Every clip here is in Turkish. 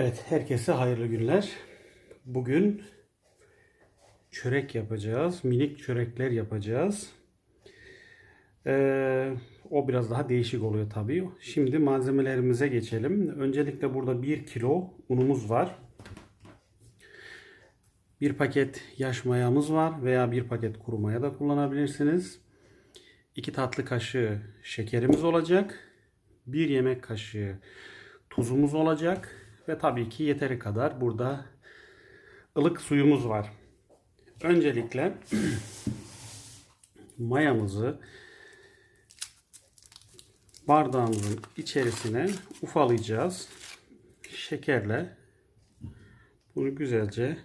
Evet, herkese hayırlı günler. Bugün çörek yapacağız. Minik çörekler yapacağız. Ee, o biraz daha değişik oluyor tabii. Şimdi malzemelerimize geçelim. Öncelikle burada 1 kilo unumuz var. Bir paket yaş mayamız var veya bir paket kuru maya da kullanabilirsiniz. 2 tatlı kaşığı şekerimiz olacak. 1 yemek kaşığı tuzumuz olacak ve tabii ki yeteri kadar burada ılık suyumuz var. Öncelikle mayamızı bardağımızın içerisine ufalayacağız. Şekerle bunu güzelce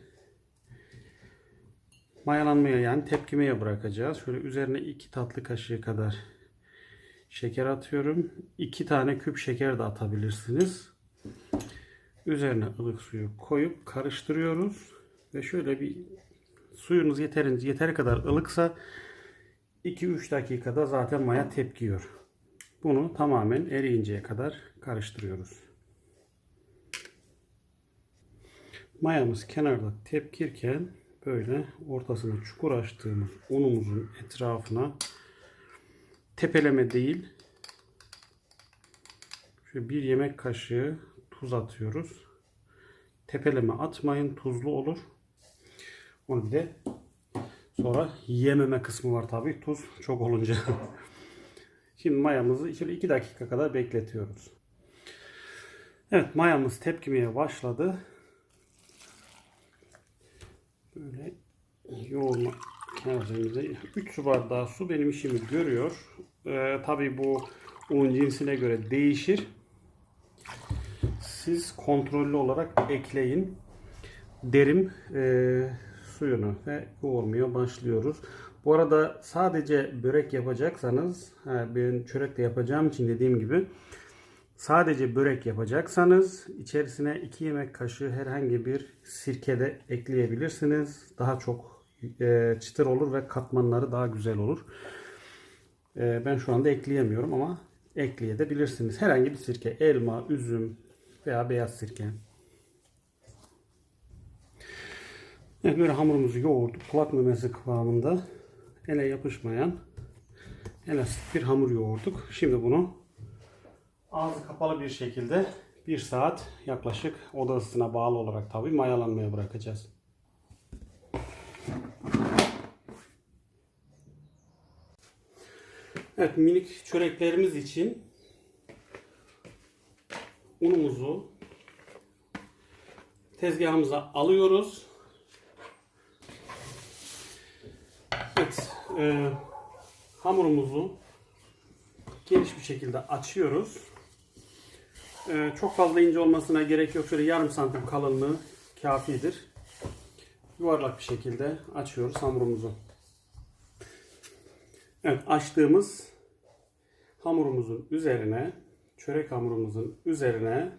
mayalanmaya yani tepkimeye bırakacağız. Şöyle üzerine 2 tatlı kaşığı kadar şeker atıyorum. 2 tane küp şeker de atabilirsiniz. Üzerine ılık suyu koyup karıştırıyoruz. Ve şöyle bir suyunuz yeterince yeteri kadar ılıksa 2-3 dakikada zaten maya tepkiyor. Bunu tamamen eriyinceye kadar karıştırıyoruz. Mayamız kenarda tepkirken böyle ortasına çukur açtığımız unumuzun etrafına tepeleme değil şöyle bir yemek kaşığı tuz atıyoruz. Tepeleme atmayın tuzlu olur. Onu bir de sonra yememe kısmı var tabii tuz çok olunca. Şimdi mayamızı 2 dakika kadar bekletiyoruz. Evet mayamız tepkimeye başladı. Böyle yoğurma kasemize 3 su bardağı su benim işimi görüyor. Ee, tabii bu un cinsine göre değişir. Siz kontrollü olarak ekleyin. Derim e, suyunu ve yoğurmaya başlıyoruz. Bu arada sadece börek yapacaksanız, ben çörek de yapacağım için dediğim gibi sadece börek yapacaksanız içerisine 2 yemek kaşığı herhangi bir sirke de ekleyebilirsiniz. Daha çok e, çıtır olur ve katmanları daha güzel olur. E, ben şu anda ekleyemiyorum ama ekleyebilirsiniz. Herhangi bir sirke, elma, üzüm veya beyaz sirke. Evet, böyle hamurumuzu yoğurduk. Kulak memesi kıvamında ele yapışmayan elastik bir hamur yoğurduk. Şimdi bunu ağzı kapalı bir şekilde bir saat yaklaşık oda ısısına bağlı olarak tabi mayalanmaya bırakacağız. Evet minik çöreklerimiz için unumuzu tezgahımıza alıyoruz. Evet, e, hamurumuzu geniş bir şekilde açıyoruz. E, çok fazla ince olmasına gerek yok. Şöyle yarım santim kalınlığı kafidir. Yuvarlak bir şekilde açıyoruz hamurumuzu. Evet, açtığımız hamurumuzun üzerine, çörek hamurumuzun üzerine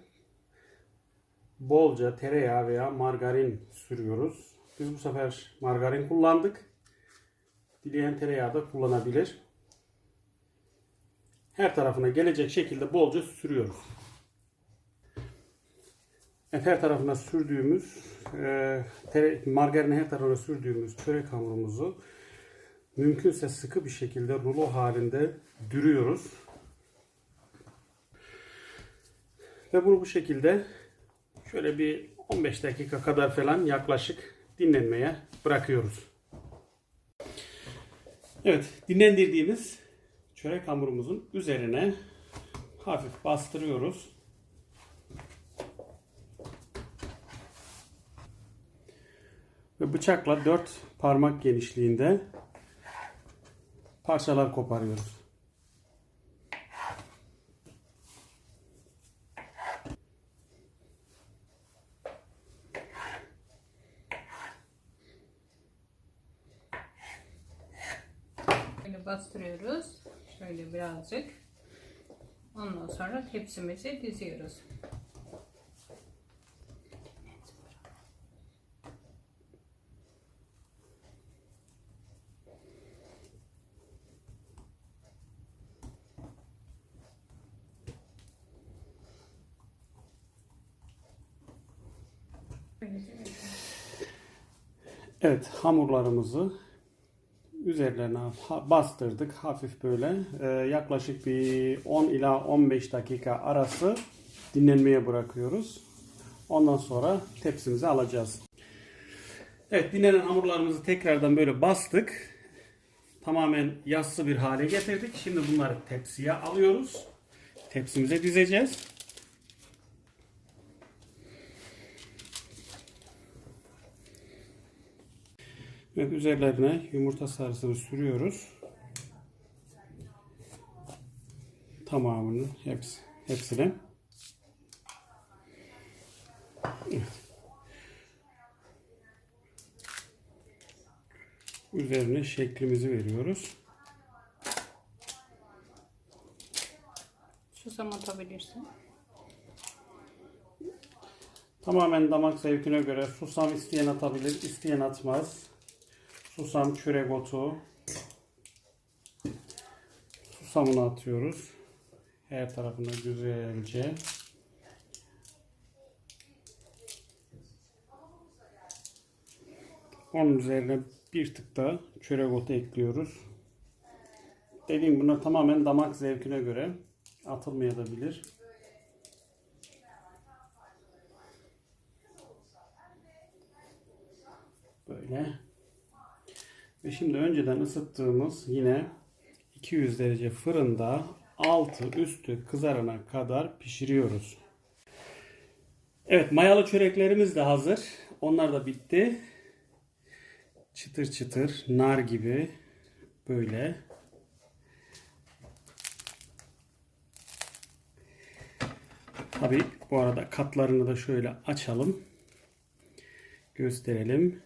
bolca tereyağı veya margarin sürüyoruz. Biz bu sefer margarin kullandık. Dileyen tereyağı da kullanabilir. Her tarafına gelecek şekilde bolca sürüyoruz. Her tarafına sürdüğümüz, e, tere, margarini her tarafına sürdüğümüz çörek hamurumuzu mümkünse sıkı bir şekilde rulo halinde dürüyoruz. Ve bunu bu şekilde şöyle bir 15 dakika kadar falan yaklaşık dinlenmeye bırakıyoruz. Evet, dinlendirdiğimiz çörek hamurumuzun üzerine hafif bastırıyoruz. Ve bıçakla 4 parmak genişliğinde parçalar koparıyoruz. Bastırıyoruz. Şöyle birazcık. Ondan sonra tepsimizi diziyoruz. Evet hamurlarımızı üzerlerine bastırdık hafif böyle Ee, yaklaşık bir 10 ila 15 dakika arası dinlenmeye bırakıyoruz. Ondan sonra tepsimize alacağız. Evet dinlenen hamurlarımızı tekrardan böyle bastık. Tamamen yassı bir hale getirdik. Şimdi bunları tepsiye alıyoruz. Tepsimize dizeceğiz. Evet üzerlerine yumurta sarısını sürüyoruz. Tamamının hepsi hepsine. Evet. Üzerine şeklimizi veriyoruz. Susam atabilirsin. Tamamen damak zevkine göre susam isteyen atabilir, isteyen atmaz. Susam çörek otu. Susamını atıyoruz. Her tarafına güzelce. Onun üzerine bir tık da çörek otu ekliyoruz. Dediğim buna tamamen damak zevkine göre atılmayabilir. Böyle. Ve şimdi önceden ısıttığımız yine 200 derece fırında altı üstü kızarana kadar pişiriyoruz. Evet mayalı çöreklerimiz de hazır. Onlar da bitti. Çıtır çıtır nar gibi böyle. Tabi bu arada katlarını da şöyle açalım. Gösterelim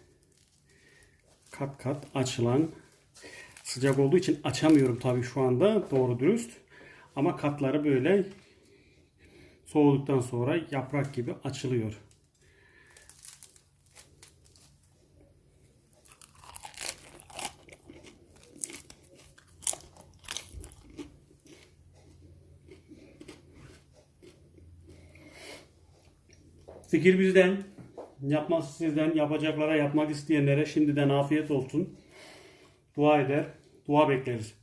kat kat açılan sıcak olduğu için açamıyorum tabii şu anda doğru dürüst. Ama katları böyle soğuduktan sonra yaprak gibi açılıyor. Fikir bizden. Yapması sizden, yapacaklara, yapmak isteyenlere şimdiden afiyet olsun. Dua eder, dua bekleriz.